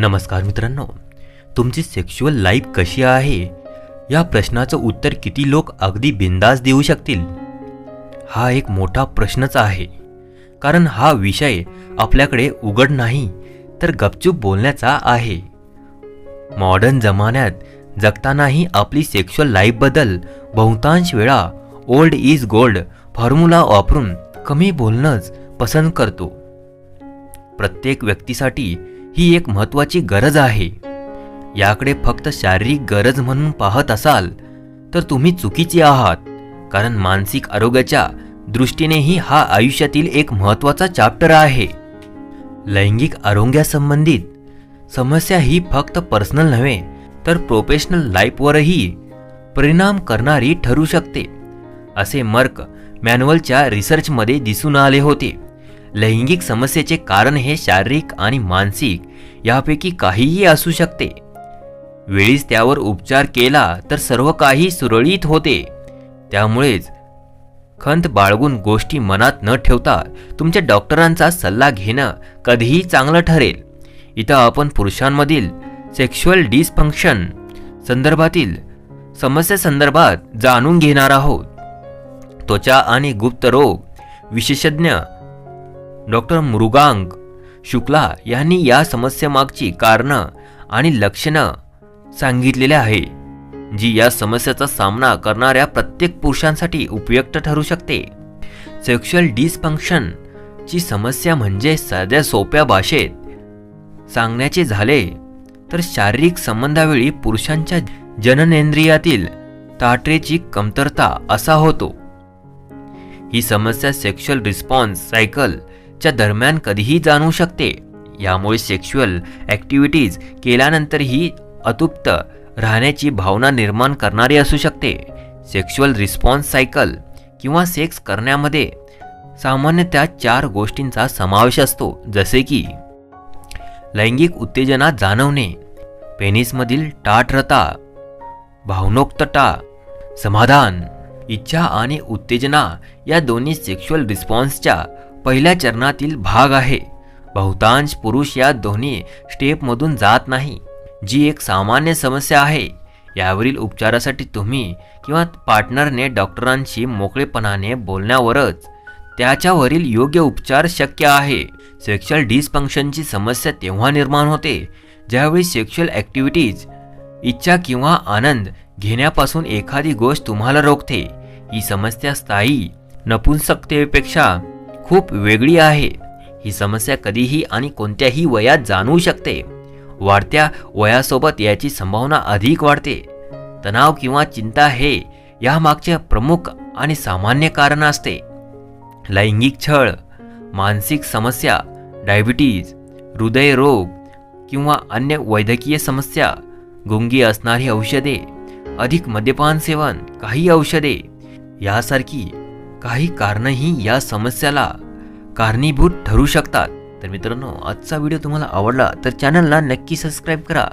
नमस्कार मित्रांनो तुमची सेक्शुअल लाईफ कशी आहे? या प्रश्नाचं उत्तर किती लोक अगदी बिंदास देऊ शकतील? हा एक मोठा प्रश्नच आहे. कारण हा विषय आपल्याकडे उघड नाही तर गपचूप बोलण्याचा आहे. मॉडर्न जमान्यात जगतानाही आपली सेक्शुअल लाईफबद्दल बहुतांश वेळा ओल्ड इज गोल्ड फॉर्म्युला वापरून कमी बोलणंच पसंत करतो. प्रत्येक व्यक्तीसाठी ही एक महत्त्वाची गरज आहे. याकडे फक्त शारीरिक गरज म्हणून पाहत असाल तर तुम्ही चुकीचे आहात कारण मानसिक आरोग्याच्या दृष्टीनेही हा आयुष्यातील एक महत्त्वाचा चॅप्टर आहे. लैंगिक आरोग्यासंबंधित समस्या ही फक्त पर्सनल नव्हे तर प्रोफेशनल लाईफवरही परिणाम करणारी ठरू शकते असे मर्क मॅन्युअलच्या रिसर्चमध्ये दिसून आले होते. लैंगिक समस्येचे कारण हे शारीरिक आणि मानसिक यापैकी काहीही असू शकते. वेळीच त्यावर उपचार केला तर सर्व काही सुरळीत होते. त्यामुळेच खंत बाळगून गोष्टी मनात न ठेवता तुमच्या डॉक्टरांचा सल्ला घेणं कधीही चांगलं ठरेल. इथं आपण पुरुषांमधील सेक्शुअल डिसफंक्शन संदर्भातील समस्येसंदर्भात जाणून घेणार आहोत. त्वचा आणि गुप्त रोग विशेषज्ञ डॉक्टर मृगांग शुक्ला यांनी या समस्येमागची कारणं आणि लक्षणं सांगितलेले आहे जी या समस्येचा सामना करणाऱ्या प्रत्येक पुरुषांसाठी उपयुक्त ठरू शकते. सेक्शुअल डिसफंक्शन ची समस्या म्हणजे साध्या सोप्या भाषेत सांगण्याचे झाले तर शारीरिक संबंधावेळी पुरुषांच्या जननेंद्रियातील ताटरेची कमतरता असा होतो. ही समस्या सेक्शुअल रिस्पॉन्स सायकल च्या दरम्यान कधीही जाणू शकते. यामुळे सेक्शुअल ॲक्टिव्हिटीज केल्यानंतरही अतृप्त राहण्याची भावना निर्माण करणारी असू शकते. सेक्शुअल रिस्पॉन्स सायकल किंवा सेक्स करण्यामध्ये सामान्यतः चार गोष्टींचा समावेश असतो जसे की लैंगिक उत्तेजना जाणवणे पेनिसमधील टाटरता भावनोक्तता समाधान इच्छा आणि उत्तेजना या दोन्ही सेक्शुअल रिस्पॉन्सच्या पहिल्या चरणातील भाग आहे. बहुतांश पुरुष या दोन्ही स्टेपमधून जात नाही. जी एक सामान्य समस्या आहे. यावरील उपचारासाठी तुम्ही किंवा पार्टनरने डॉक्टरांशी मोकळेपणाने बोलण्यावरच त्याच्यावरील योग्य उपचार शक्य आहे. सेक्शुअल डिसफंक्शनची समस्या तेव्हा निर्माण होते ज्यावेळी सेक्शुअल ॲक्टिव्हिटीज इच्छा किंवा आनंद घेण्यापासून एखादी गोष्ट तुम्हाला रोखते. ही समस्या स्थायी नपुंसकतेपेक्षा खूप वेगळी आहे. ही समस्या कधीही आणि कोणत्याही वयात जाणवू शकते. वाढत्या वयासोबत याची संभावना अधिक वाढते. तणाव किंवा चिंता हे यामागचे प्रमुख आणि सामान्य कारण असते. लैंगिक छळ मानसिक समस्या डायबिटीज हृदयरोग किंवा अन्य वैद्यकीय समस्या गुंगी असणारी औषधे अधिक मद्यपान सेवन काही औषधे यासारखी काही कारणंही या समस्याला कारणीभूत ठरू शकतात. तर मित्रांनो आजचा व्हिडिओ तुम्हाला आवडला तर चॅनलला नक्की सबस्क्राईब करा.